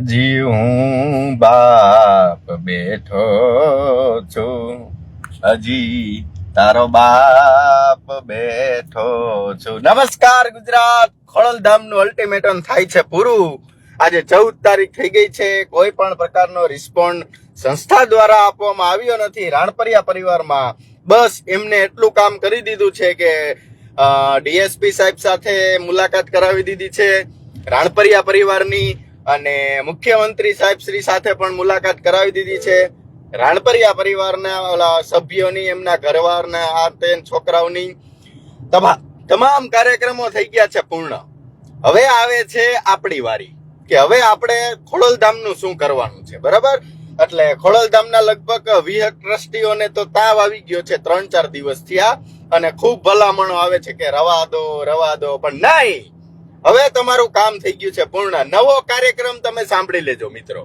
હજી હું બાપ બેઠો છું. હજી તારો બાપ બેઠો છું. નમસ્કાર ગુજરાત. ખોડલધામનું અલ્ટિમેટમ થાય છે પૂરું. આજે ચૌદ તારીખ થઈ ગઈ છે. કોઈ પણ પ્રકારનો રિસ્પોન્ડ સંસ્થા દ્વારા આપવામાં આવ્યો નથી. રાણપરિયા પરિવારમાં બસ એમને એટલું કામ કરી દીધું છે કે ડીએસપી સાહેબ સાથે મુલાકાત કરાવી દીધી છે. રાણપરિયા પરિવારની અને મુખ્યમંત્રી સાહેબ શ્રી સાથે પણ મુલાકાત કરાવી દીધી છે. રાણપરિયા પરિવારના ઓલા સભ્યોની, એમના ઘરવારના, આ તે છોકરાઓની તમા, તમામ કાર્યક્રમો થઈ ગયા છે પૂર્ણ. હવે આવે છે આપણી વારી, કે હવે આપણે ખોડલધામનું શું કરવાનું છે, બરાબર? એટલે ખોડલધામના લગભગ વીહ ટ્રસ્ટીઓને તો તાવ આવી ગયો છે ત્રણ ચાર દિવસ થયા અને ખૂબ ભલામણો આવે છે કે રવા દો રવા દો, પણ નહીં! હવે તમારું કામ થઈ ગયું છે પૂર્ણ. નવો કાર્યક્રમ તમે સાંભળી લેજો, મિત્રો.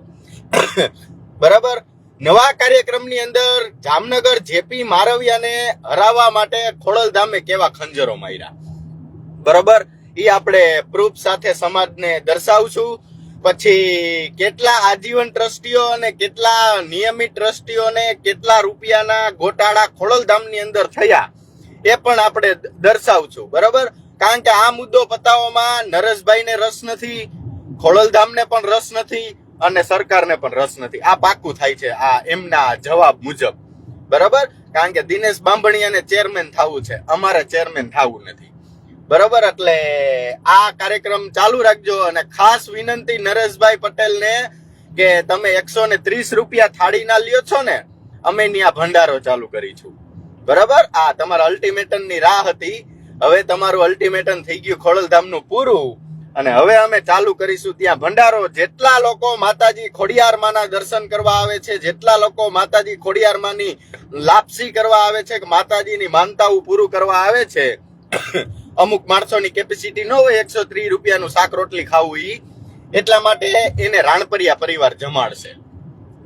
બરાબર? નવા કાર્યક્રમની અંદર જામનગર જેપી મારવિયાને હરાવવા માટે ખોડલધામે કેવા ખંજરો માર્યા. બરાબર? એ આપણે પ્રૂફ સાથે સમાજને દર્શાવશું. પછી કેટલા આજીવન ટ્રસ્ટીઓ અને કેટલા નિયમિત ટ્રસ્ટીઓને કેટલા રૂપિયાના ગોટાળા ખોડલધામની અંદર થયા, એ પણ આપણે દર્શાવશું. બરોબર? કારણ કે આ મુદ્દો પતાવવામાં નરેશભાઈને રસ નથી, ખોડલધામને પણ રસ નથી અને સરકારને પણ રસ નથી. આ પાક્કું થાય છે, આ એમના જવાબ મુજબ. બરાબર? કારણ કે દિનેશ બાંભણિયાને ચેરમેન થવું છે. અમારે ચેરમેન થવું નથી. બરાબર? એટલે આ કાર્યક્રમ ચાલુ રાખજો અને ખાસ વિનંતી નરેશભાઈ પટેલને કે તમે એકસો ને ત્રીસ રૂપિયા થાળીના લ્યો છો ને, અમે ત્યાં ભંડારો ચાલુ કરીશું. બરાબર? આ તમારા અલ્ટિમેટમની રાહ હતી. હવે તમારું અલ્ટિમેટમ થઈ ગયું ખોડલધામનું પૂરું. અને હવે અમે ચાલુ કરીશું ત્યાં ભંડારો. જેટલા લોકો માતાજી ખોડિયાર માના દર્શન કરવા આવે છે, જેટલા લોકો માતાજી ખોડિયાર માની લાપસી કરવા આવે છે, કે માતાજીની માનતાઓ પૂરું કરવા આવે છે, અમુક માણસોની કેપેસિટી ન હોય એકસો ત્રીસ રૂપિયાનું શાક રોટલી ખાવું ઈ, એટલા માટે એને રાણપરિયા પરિવાર જમાડશે.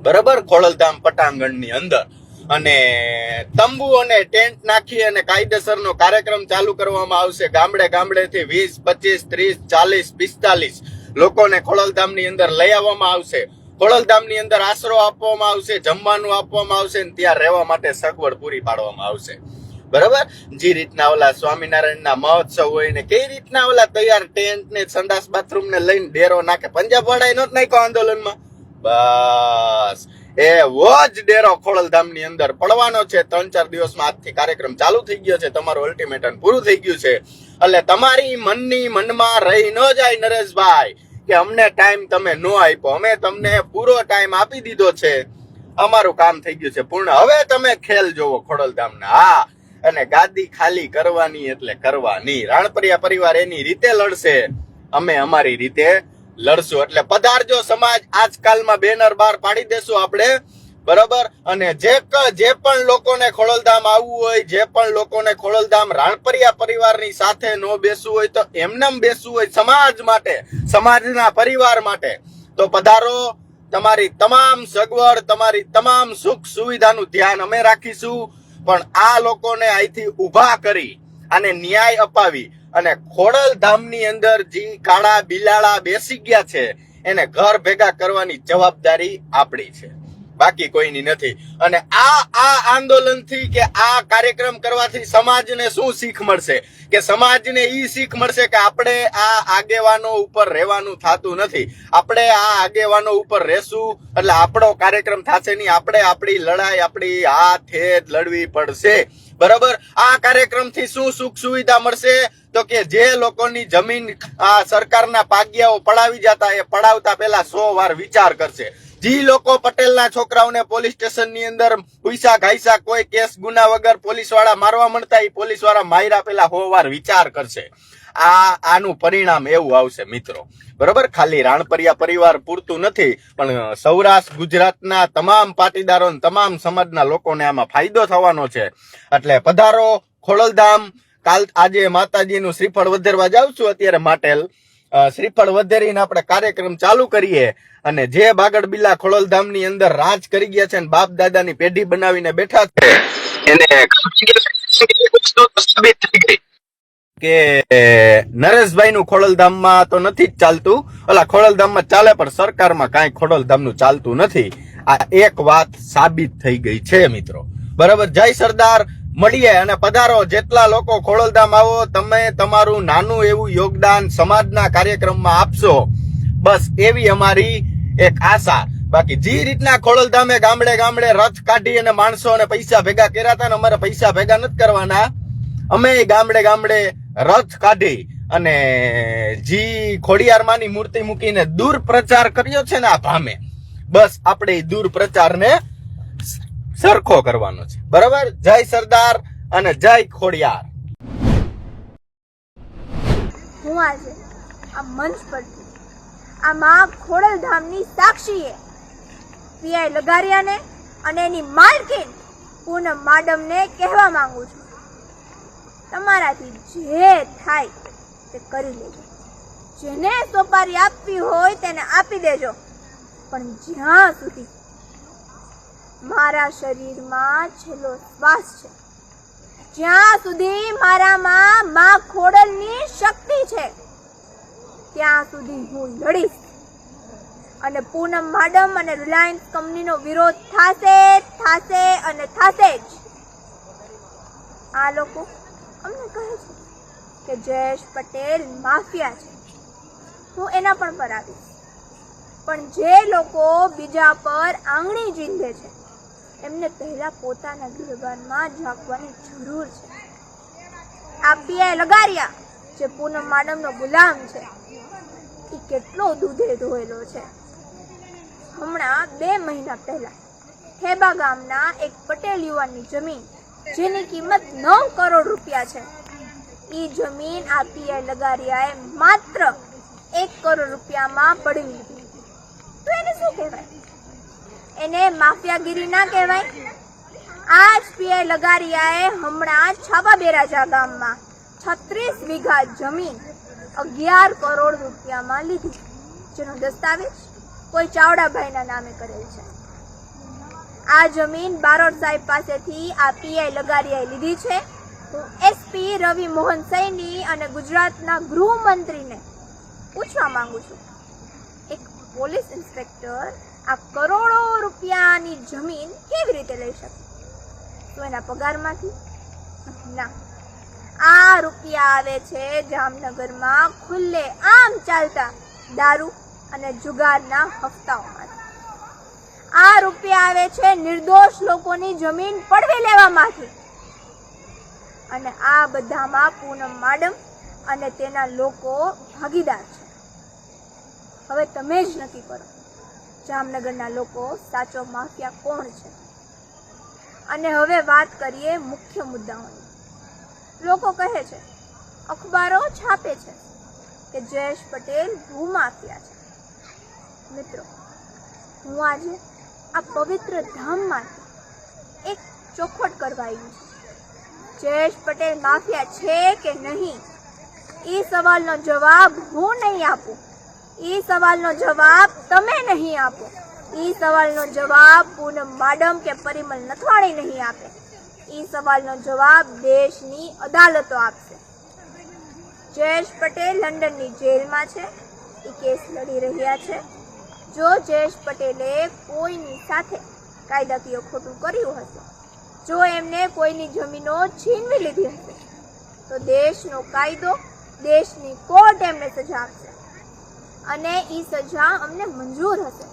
બરાબર? ખોડલધામ પટાંગણની અંદર. અને તંબુ અને ટેન્ટ નાખી અને કાયદેસરનો કાર્યક્રમ ચાલુ કરવામાં આવશે. ગામડે ગામડેથી વીસ, પચીસ, ત્રીસ, ચાલીસ, પિસ્તાલીસ લોકોને ખોડલધામની અંદર લઈ આવવામાં આવશે. ખોડલધામની અંદર આશરો આપવામાં આવશે, જમવાનું આપવામાં આવશે અને ત્યાં રહેવા માટે સગવડ પૂરી પાડવામાં આવશે. બરાબર? જે રીતના ઓલા સ્વામિનારાયણના મહોત્સવ હોય ને કઈ રીતના ઓલા તૈયાર ટેન્ટ ને સંડાસ બાથરૂમ ને લઈને ડેરો નાખે. પંજાબ વાળા જ નાખ્યો આંદોલનમાં? બસ. એવો જ ડેરો ખોડલધામની અંદર પડવાનો છે. ત્રણ ચાર દિવસમાં આજથી કાર્યક્રમ ચાલુ થઈ ગયો છે. તમારું અલ્ટિમેટમ પૂરું થઈ ગયું છે. એટલે તમારી મનની મનમાં રહી ન જાય નરેશભાઈ, કે અમને ટાઈમ તમે નો આપ્યો. અમે તમને પૂરો ટાઈમ આપી દીધો છે. અમારું કામ થઈ ગયું છે પૂર્ણ. હવે તમે ખેલ જોવો ખોડલધામના. હા, અને ગાદી ખાલી કરવાની એટલે કરવાની. રાણપરિયા પરિવાર એની રીતે લડશે. અમે અમારી રીતે લડશું. એટલે પધારજો સમાજ, આજકાલમાં બેનર બહાર પાડી દેશું આપણે. બરાબર? અને જે જે પણ લોકોને ખોડલધામ આવવું હોય, જે પણ લોકોને ખોડલધામ રાણપરિયા પરિવારની સાથે નો બેસવું હોય, તો એમનેમ બેસવું હોય સમાજ માટે, સમાજના પરિવાર માટે. તો પધારો. તમારી તમામ સગવડ, તમારી તમામ સુખ સુવિધાનું ધ્યાન અમે રાખીશું. પણ આ લોકોને અહીંથી ઊભા કરી અને ન્યાય અપાવી. અને ખોડલ ધામની અંદર જે કાળા બિલાડા બેસી ગયા છે, એને ઘર ભેગા કરવાની જવાબદારી આપણી છે. બાકી કોઈની નથી. અને આ આ આંદોલનથી કે આ કાર્યક્રમ કરવાથી સમાજને શું શીખ મળશે? કે સમાજને ઈ શીખ મળશે કે આપણે આ આગેવાનો ઉપર રહેવાનું થતું નથી. આપણે આ આગેવાનો ઉપર રહેશું, એટલે આપણો કાર્યક્રમ થશે નહીં. આપણે આપણી લડાઈ, આપણી હાથે લડવી પડશે. બરાબર? આ કાર્યક્રમથી શું સુખ સુવિધા મળશે? તો કે જે લોકોની જમીન, આ સરકારના પાગ્યાઓ પડાવી જતા એ પડાવતા પહેલા સો વાર વિચાર કરશે. જી લોકો પટેલના છોકરાઓને પોલીસ સ્ટેશનની અંદર પૈસા ઘાયસા કોઈ કેસ ગુના વગર પોલીસવાળા મારવા મળતા એ પોલીસવાળા માર્યા પેલા હો વાર વિચાર કરશે. આ આનું પરિણામ એવું આવશે મિત્રો. બરોબર? ખાલી રાણપરિયા પરિવાર પૂરતું નથી, પણ સૌરાષ્ટ્ર, ગુજરાતના તમામ પાટીદારો તમામ સમાજના લોકોને આમાં ફાયદો થવાનો છે. એટલે પધારો, ખોડલધામ. કાલ આજે માતાજીનું શ્રીફળ વધેરવા જાઉં છું અત્યારે માટેલ. શ્રીફળ વધેરીને આપણે કાર્યક્રમ ચાલુ કરીએ અને જે બાગડ બિલ્લા ખોડલધામની અંદર રાજ કરી ગયા છે અને બાપ દાદાની પેઢી બનાવીને બેઠા છે, એને સાબિત થઈ ગઈ. કે નરેશભાઈ નું ખોડલધામમાં તો નથી જ ચાલતું. ઓલા ખોડલધામમાં ચાલે પણ સરકારમાં કાંઈ ખોડલધામનું ચાલતું નથી. આ એક વાત સાબિત થઈ ગઈ છે, મિત્રો. બરાબર? જય સરદાર, મળીએ અને પધારો. જેટલા લોકો ખોડલધામ આવો, તમે તમારું નાનું એવું યોગદાન સમાજના કાર્યક્રમમાં આપશો. બસ એવી અમારી એક આશા. બાકી જે રીતના ખોડલધામે ગામડે ગામડે રથ કાઢી અને માણસો અને પૈસા ભેગા કર્યા હતા ને અમારે પૈસા ભેગા નથી કરવાના. અમે ગામડે ગામડે રથ કાઢી અને જી ખોડિયારમાંની મૂર્તિ મૂકીને દૂર પ્રચાર કર્યો છે ને આ ભામે બસ આપણે દૂર પ્રચારને સરખો કરવાનો છે. બરાબર? જય સરદાર અને જય ખોડિયાર. હું આજે આ મંચ પરથી આ મા ખોડલધામની સાક્ષીએ પીઆઈ લગારિયાને અને એની માલકીન પૂનમ માડમને કહેવા માંગુ છું. તમારાથી જે થાય તે કરી લેજો. જેને સોપારી આપવી હોય તેને આપી દેજો. પણ જ્યાં સુધી મારા શરીરમાં છેલ્લો શ્વાસ છે, જ્યાં સુધી મારામાં મા ખોડલની શક્તિ છે, ત્યાં સુધી હું લડીશ. અને પૂનમ માડમ અને રિલાયન્સ કંપનીનો વિરોધ થાશે થાશે અને થાશે જ. આ લોકો અમને કહે છે કે જયેશ પટેલ માફિયા છે. હું એના પણ પર આવીશ. પણ જે લોકો બીજા પર આંગળી ચીંધે છે, એમને પહેલાં પોતાના ગૃહબાનમાં જાગવાની જરૂર છે. આ પીઆઈ લગારિયા, જે પૂનમ માડમનો ગુલામ છે, એ કેટલો દૂધે ધોયેલો છે. હમણાં બે મહિના પહેલાં ખેબા ગામના એક પટેલ યુવાનની જમીન જેની કિંમત નવ કરોડ રૂપિયા છે. એ જમીન આ પીઆઈ લગારિયાએ માત્ર એક કરોડ રૂપિયામાં પડી લીધી. તો એને શું કહેવાય? એને માફિયાગીરી ના કહેવાય? આ જ પીઆઈ લગારિયાએ હમણાં છાપાબેરાજા ગામમાં છત્રીસ વીઘા જમીન અગિયાર કરોડ રૂપિયામાં લીધી. જેનો દસ્તાવેજ કોઈ ચાવડાભાઈના નામે કરેલ છે. આ જમીન બારોટ સાહેબ પાસેથી આ પીઆઈ લગારિયાએ લીધી છે. હું એસપી રવિ મોહન સૈની અને ગુજરાતના ગૃહમંત્રીને પૂછવા માંગુ છું. એક પોલીસ ઇન્સ્પેક્ટર આ કરોડો રૂપિયાની જમીન કેવી રીતે લઈ શકે? તો એના પગારમાંથી? ના. આ રૂપિયા આવે છે જામનગરમાં ખુલ્લે આમ ચાલતા દારૂ અને જુગારના હપ્તાઓમાંથી આ રૂપિયા આવે છે નિર્દોષ લોકોની જમીન પડવી લેવામાંથી. અને આ બધામાં પૂનમ માડમ અને તેના લોકો ભાગીદાર છે. હવે તમે જ નક્કી કરો, જામનગરના લોકો સાચો માફિયા કોણ છે? અને હવે વાત કરીએ મુખ્ય મુદ્દાઓની. લોકો કહે છે, અખબારો છાપે છે કે જયેશ પટેલ ભૂમાફિયા છે. મિત્રો, હું આજે આ પવિત્ર ધામમાં એક ચોખવટ કરવાયું આવી જયેશ પટેલ માફિયા છે કે નહીં? એ સવાલનો જવાબ હું નહીં આપું. એ સવાલનો જવાબ તમે નહીં આપો. એ સવાલનો જવાબ પૂનમ માડમ કે પરિમલ નથવાણી નહીં આપે. એ સવાલનો જવાબ દેશની અદાલતો આપશે. જયેશ પટેલ લંડનની જેલમાં છે. એ કેસ લડી રહ્યા છે. જો જયેશ પટેલે કોઈની સાથે કાયદાકીય ખોટું કર્યું હશે, જો એમને કોઈની જમીનો છીનવી લીધી હશે, તો દેશનો કાયદો દેશની કોર્ટ એમને સજા આપશે અને એ સજા અમને મંજૂર હશે.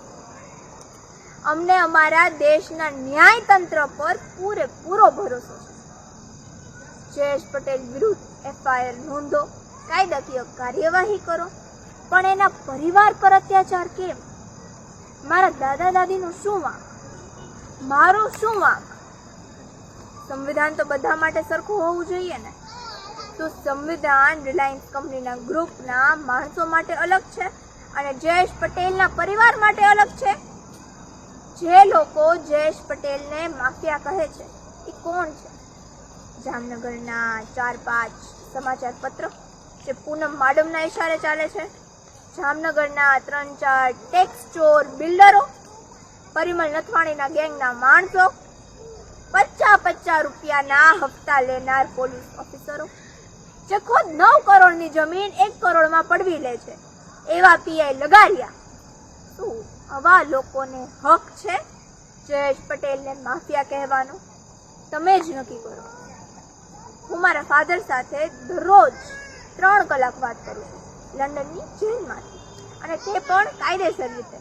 અમને અમારા દેશના ન્યાયતંત્ર પર પૂરેપૂરો ભરોસો છે. જયેશ પટેલ વિરુદ્ધ એફઆઈઆર નોંધો, કાયદાકીય કાર્યવાહી કરો, પણ એના પરિવાર પર અત્યાચાર કેમ? મારા દાદા દાદીનું શું વાંક? મારો શું વાંક? સંવિધાન તો બધા માટે સરખું હોવું જોઈએ ને. તો સંવિધાન રિલાયન્સ કંપનીના ગ્રુપના માણસો માટે અલગ છે અને જયેશ પટેલના પરિવાર માટે અલગ છે? જે લોકો જયેશ પટેલને માફિયા કહે છે, એ કોણ છે? જામનગરના ચાર પાંચ સમાચાર પત્ર જે પૂનમ માડમના ઇશારે ચાલે છે? જામનગરના ત્રણ ચાર ટેક્સ ચોર બિલ્ડરો, પરિમલ નથવાણીના ગેંગના માણસો, પચ્ચા પચાસ રૂપિયાના હપ્તા લેનાર પોલીસ ઓફિસરો. જે ખુદ નવ કરોડની જમીન એક કરોડમાં પડવી લે છે. એવા પીઆઈ લગાડ્યા. શું આવા લોકોને હક છે? જયેશ પટેલને માફિયા કહેવાનો? તમે જ નક્કી કરો. હું મારા ફાધર સાથે દરરોજ ત્રણ કલાક વાત કરું છું. લંડનની જેલમાંથી. અને તે પણ કાયદેસર રીતે.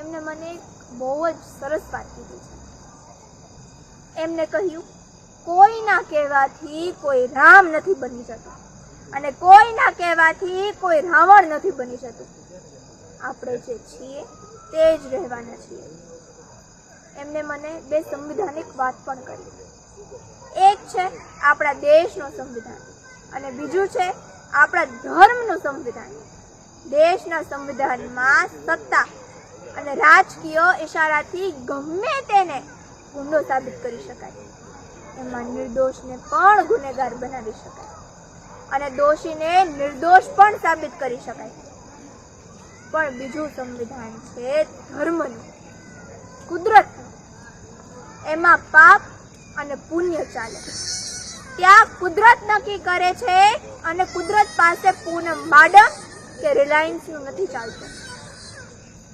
એમને મને બહુ જ સરસ વાત કીધી છે. એમને કહ્યું કોઈના કહેવાથી કોઈ રામ નથી બની શકતું. અને કોઈના કહેવાથી કોઈ રાવણ નથી બની શકતું. આપણે જે છીએ તે જ રહેવાના છીએ. એમને મને બે સંવિધાનિક વાત પણ કરી. એક છે આપણા દેશનું સંવિધાન. અને બીજું છે આપણા ધર્મનું સંવિધાન. દેશના સંવિધાનમાં સત્તા અને રાજકીય ઇશારાથી ગમે તેને ગુનો સાબિત કરી શકાય. એમાં નિર્દોષને પણ ગુનેગાર બનાવી શકાય. અને દોષીને નિર્દોષ પણ સાબિત કરી શકાય. પણ બીજું સંવિધાન છે ધર્મનું. કુદરતનું. એમાં પાપ અને પુણ્ય ચાલે. ત્યાં કુદરત નક્કી કરે છે અને કુદરત પાસે પૂનમ માડમ કે રિલાયન્સનું નથી ચાલતું.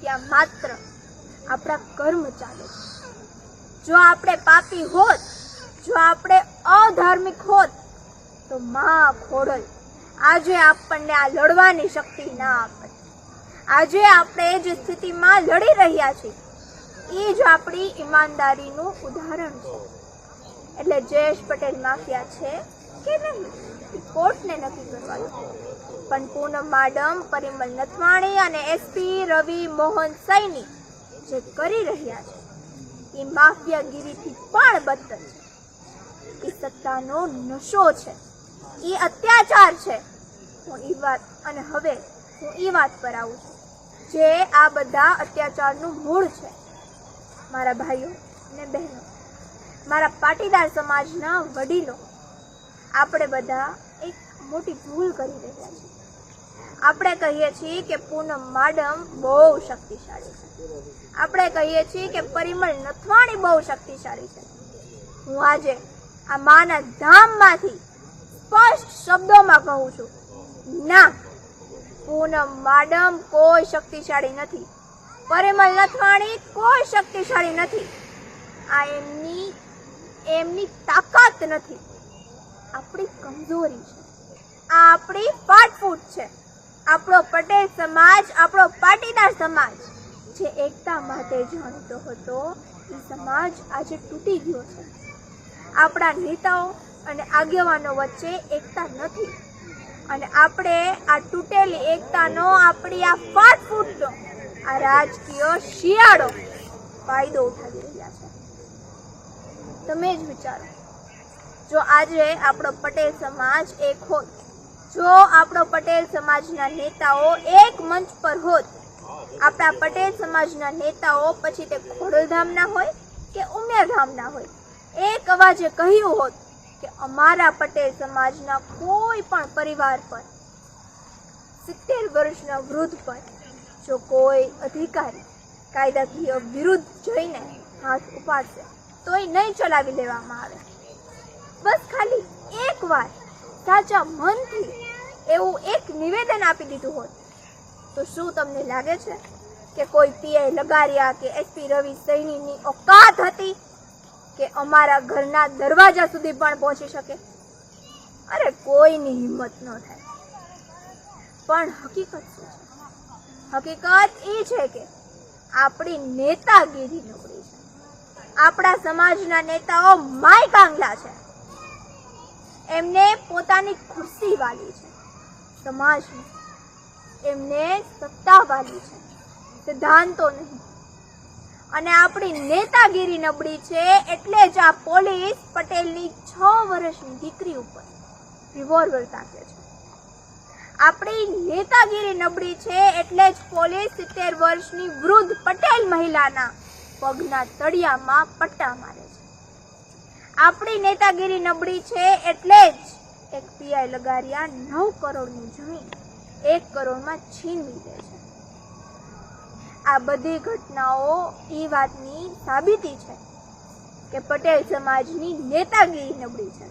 ત્યાં માત્ર આપણા કર્મ ચાલે છે. જો આપણે પાપી હોત, જો આપણે અધાર્મિક હોત, તો માં ખોડલ આજે આપણને આ લડવાની શક્તિ ના આપે. આજે આપણે જે સ્થિતિમાં લડી રહ્યા છીએ. એ જ આપણી ઈમાનદારીનું ઉદાહરણ છે. એટલે જયેશ પટેલ માફિયા છે કે નહીં? કોર્ટને નક્કી કરવાનું પણ પૂનમ માડમ, પરિમલ નથવાણી અને એસપી રવિ મોહન સૈની જે કરી રહ્યા છે, એ માફિયાગીરીથી પણ બદતર છે. એ સત્તાનો નશો છે. એ અત્યાચાર છે. હું એ વાત, અને હવે હું એ વાત પર આવું છું. જે આ બધા અત્યાચારનું મૂળ છે. મારા ભાઈઓ અને બહેનો મારા પાટીદાર સમાજના વડીલો. આપણે બધા એક મોટી ભૂલ કરી રહ્યા છીએ. આપણે કહીએ છીએ કે પૂનમ માડમ બહુ શક્તિશાળી છે. આપણે કહીએ છીએ કે પરિમળ નથવાણી બહુ શક્તિશાળી છે. હું આજે આ માના ધામમાંથી સ્પષ્ટ શબ્દોમાં કહું છું, ના, પૂનમ માડમ કોઈ શક્તિશાળી નથી. પરિમલ નથવાણી કોઈ શક્તિશાળી નથી. આ એમની એમની તાકાત નથી. આપણી કમજોરી છે. આ આપણી ફાટફૂટ છે. આપણો પટેલ સમાજ, આપણો પાટીદાર સમાજ જે એકતા માટે જાણતો હતો, એ સમાજ આજે તૂટી ગયો છે. આપણા નેતાઓ અને આગેવાનો વચ્ચે એકતા નથી. અને આપણે આ તૂટેલી એકતાનો, આપણી આ ફાટફૂટનો આ રાજકીય શિયાળો ફાયદો ઉઠાવી રહ્યા છે તમે જ વિચારો. જો આજે આપણો પટેલ સમાજ એક હોત, જો આપણો પટેલ સમાજના નેતાઓ એક મંચ પર હોત, આપણા પટેલ સમાજના નેતાઓ પછી તે ખોડલધામના હોય કે ઉમેરધામના હોય, એક અવાજે કહ્યું હોત કે અમારા પટેલ સમાજના કોઈ પણ પરિવાર પર, સિત્તેર વર્ષના વૃદ્ધ પર જો કોઈ અધિકારી કાયદાકીય વિરુદ્ધ જઈને હાથ ઉપાડશે તો એ નહીં ચલાવી લેવામાં આવે. બસ ખાલી એક વાર સાચા મનથી એવું એક નિવેદન આપી દીધું હોત. તો શું તમને લાગે છે કે કોઈ પીઆઈ લગારિયા કે એસપી રવિ સૈનીની ઓકાત હતી કે અમારા ઘરના દરવાજા સુધી પણ પહોંચી શકે? અરે કોઈની હિંમત ન થાય. પણ હકીકત શું છે? હકીકત એ છે કે આપણી નેતાગીરીનો આપણા સમાજના નેતાઓ માય કાંગલા છે. એમને પોતાની ખુરશી વાલી છે. સમાજની. એમને સત્તા વાલી છે. સિદ્ધાંતો નહીં. અને આપણી નેતાગીરી નબળી છે એટલે જ આ પોલીસ પટેલની છ વર્ષની દીકરી ઉપર રિવોલ્વર તાકે છે. આપણી નેતાગીરી નબળી છે એટલે જ પોલીસ સિત્તેર વર્ષની વૃદ્ધ પટેલ મહિલાના પગના તળિયામાં પટ્ટા મારે છે. આપણી નેતાગીરી નબળી છે એટલે જ એક પીઆઈ લગારિયા નવ કરોડની જમીન એક કરોડમાં છીનવી દે છે. આ બધી ઘટનાઓ એ વાતની સાબિતી છે કે પટેલ સમાજની નેતાગીરી નબળી છે.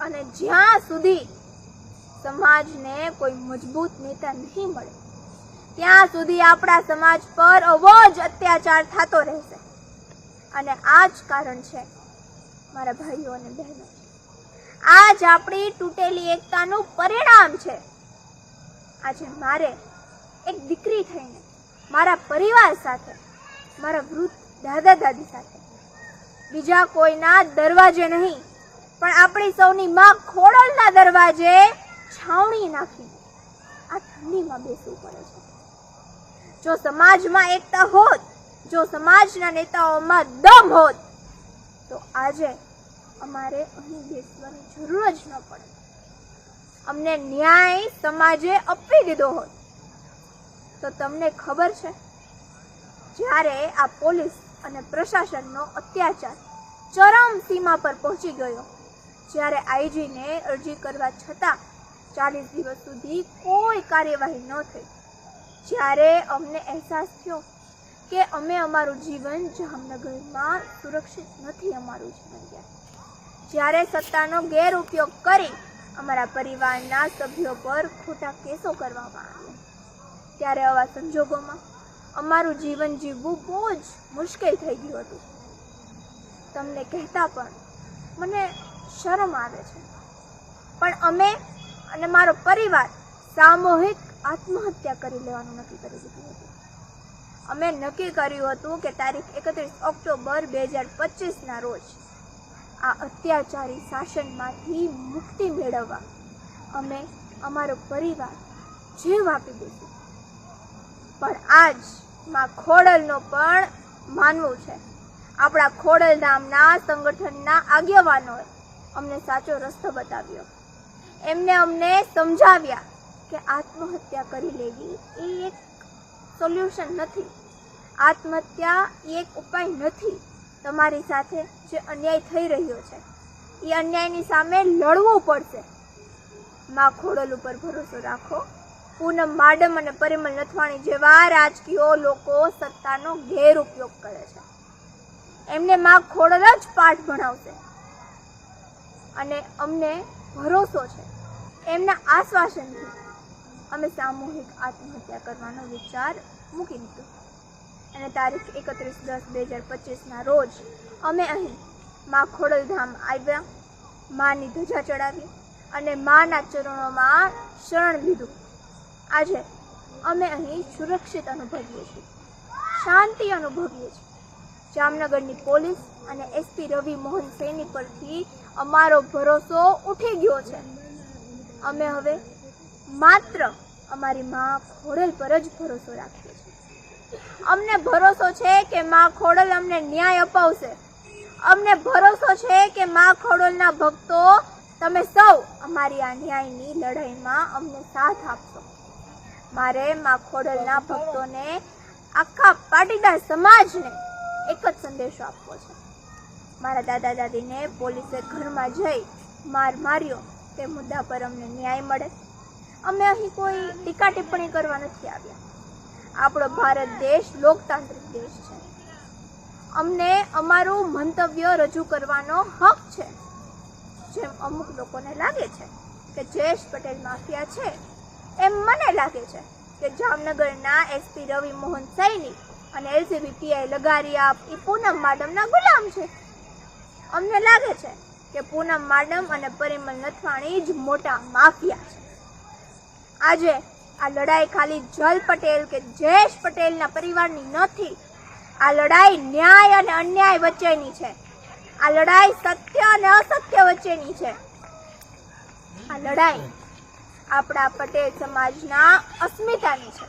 અને જ્યાં સુધી સમાજને કોઈ મજબૂત નેતા નહીં મળે ત્યાં સુધી આપણા સમાજ પર અવો જ અત્યાચાર થતો રહેશે. અને આ જ કારણ છે મારા ભાઈઓ અને બહેનો. આ જ આપણી તૂટેલી એકતાનું પરિણામ છે. આજે મારે એક દીકરી થઈને મારા પરિવાર સાથે, મારા વૃદ્ધ દાદા દાદી સાથે, બીજા કોઈના દરવાજે નહીં, પણ આપણી સૌની માં ખોડલના દરવાજે છાવણી નાખી, આ ઠંડીમાં બેસવું પડે છે. જો સમાજમાં એકતા હોત, જો સમાજના નેતાઓમાં દમ હોત, તો આજે અમારે અહીં બેસવાની જરૂર જ ન પડે. અમને ન્યાય સમાજે આપી દીધો હોત. તો તમને ખબર છે, જ્યારે આ પોલીસ અને પ્રશાસનનો અત્યાચાર ચરમ સીમા પર પહોંચી ગયો, જ્યારે આઈજીને અરજી કરવા છતાં ચાલીસ દિવસ સુધી કોઈ કાર્યવાહી ન થઈ. જ્યારે અમને અહેસાસ થયો કે અમે અમારું જીવન જામનગરમાં સુરક્ષિત નથી, અમારું જીવન જ્યારે સત્તાનો ગેરઉપયોગ કરી અમારા પરિવારના સભ્યો પર ખોટા કેસો કરવામાં આવ્યા, ત્યારે આવા સંજોગોમાં અમારું જીવન જીવવું બહુ જ મુશ્કેલ થઈ ગયું હતું. તમને કહેતા પણ મને શરમ આવે છે. પણ અમે અને મારો પરિવાર સામૂહિક આત્મહત્યા કરી લેવાનું નક્કી કરી દીધું હતું. અમે નક્કી કર્યું હતું કે તારીખ એકત્રીસ ઓક્ટોબર બે હજાર પચીસના રોજ આ અત્યાચારી શાસનમાંથી મુક્તિ મેળવવા અમે અમારો પરિવાર જીવ આપી દઈશું. પણ આજમાં ખોડલનો પણ માનવું છે. આપણા ખોડલ નામના સંગઠનના આગેવાનોએ અમને સાચો રસ્તો બતાવ્યો. એમને અમને સમજાવ્યા કે આત્મહત્યા કરી લેવી એ એક સોલ્યુશન નથી. આત્મહત્યા એ એક ઉપાય નથી તમારી સાથે જે અન્યાય થઈ રહ્યો છે. એ અન્યાયની સામે લડવું પડશે. માં ખોડલ ઉપર ભરોસો રાખો. પૂનમ, માડમ અને પરિમલ નથવાણી જેવા રાજકીય લોકો સત્તાનો ગેરઉપયોગ કરે છે. એમને માં ખોડલ જ પાઠ ભણાવશે. અને અમને ભરોસો છે. એમના આશ્વાસનથી અમે સામૂહિક આત્મહત્યા કરવાનો વિચાર મૂકી દીધો. અને તારીખ એકત્રીસ દસ બે હજાર પચીસના રોજ અમે અહીં મા ખોડલધામ આવ્યા, માની ધજા ચડાવી અને માના ચરણોમાં શરણ લીધું. આજે અમે અહીં સુરક્ષિત અનુભવીએ છીએ, શાંતિ અનુભવીએ છીએ. જામનગરની પોલીસ અને એસપી રવિ મોહન સૈની પરથી અમારો ભરોસો ઉઠી ગયો છે. અમે હવે માત્ર અમારી માં ખોડલ પર જ ભરોસો રાખીએ છીએ. અમને ભરોસો છે કે માં ખોડલ અમને ન્યાય અપાવશે. અમને ભરોસો છે કે માં ખોડલના ભક્તો તમે સૌ અમારી આ ન્યાયની લડાઈમાં અમને સાથ આપશો. મારે માં ખોડલના ભક્તોને આખા પાટીદાર સમાજને એક જ સંદેશો આપવો છે. મારા દાદા દાદીને પોલીસે ઘરમાં જઈ માર માર્યો. તે મુદ્દા પર અમને ન્યાય મળે. અમે અહીં કોઈ ટીકા ટિપ્પણી કરવા નથી આવ્યા. આપણો ભારત દેશ લોકતાંત્રિક દેશ છે. અમને અમારું મંતવ્ય રજૂ કરવાનો હક છે. જેમ અમુક લોકોને લાગે છે કે જયેશ પટેલ માફિયા છે, એમ મને લાગે છે કે જામનગરના એસપી રવિ મોહન સૈની અને એલસીબી પીઆઈ લગારિયા એ પૂનમ માડમના ગુલામ છે. અમને લાગે છે કે પૂનમ માડમ અને પરિમલ નથવાણી જ મોટા માફિયા છે. આજે આ લડાઈ ખાલી જલ પટેલ કે જયેશ પટેલના પરિવારની નથી. આ લડાઈ ન્યાય અને અન્યાય વચ્ચેની છે. આ લડાઈ સત્ય અને અસત્ય વચ્ચેની છે. આ લડાઈ આપણા પટેલ સમાજના અસ્મિતાની છે.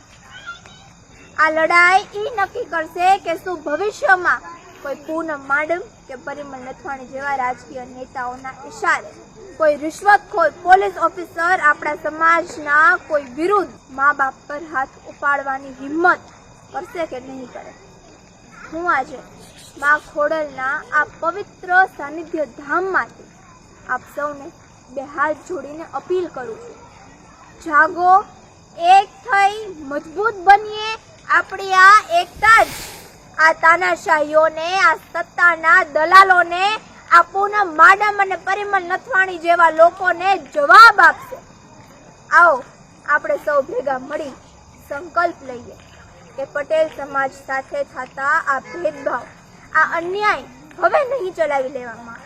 આ લડાઈ એ નક્કી કરશે કે શું ભવિષ્યમાં કોઈ પૂનમ માડમ કે પરિમલ નથવાણી જેવા રાજકીય નેતાઓના ઇશારે. કોઈ રિશ્વતખોર પોલીસ ઓફિસર આપણા સમાજના કોઈ વિરુદ્ધ મા બાપ પર હાથ ઉપાડવાની હિંમત કરશે કે નહીં કરે. હું આજે મા ખોડલના આ પવિત્ર સાનિધ્ય ધામમાંથી આપ સૌને બે હાથ જોડીને અપીલ કરું છું. જાગો, એક થઈ, મજબૂત બનીએ, આપણી આ એકતા જ. આ તાનાશાહીઓને, આ સત્તાના દલાલોને, આ પૂનમ માડમ અને પરિમલ નથવાણી જેવા લોકોને જવાબ આપશે. આવો, આપણે સૌ ભેગા મળી સંકલ્પ લઈએ કે પટેલ સમાજ સાથે થતા આ ભેદભાવ, આ અન્યાય હવે નહીં ચલાવી લેવામાં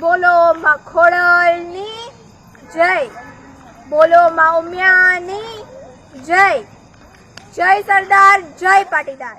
બોલો માં ખોડલની જય, બોલો માં ઉમિયાની જય. જય સરદાર, જય પાટીદાર.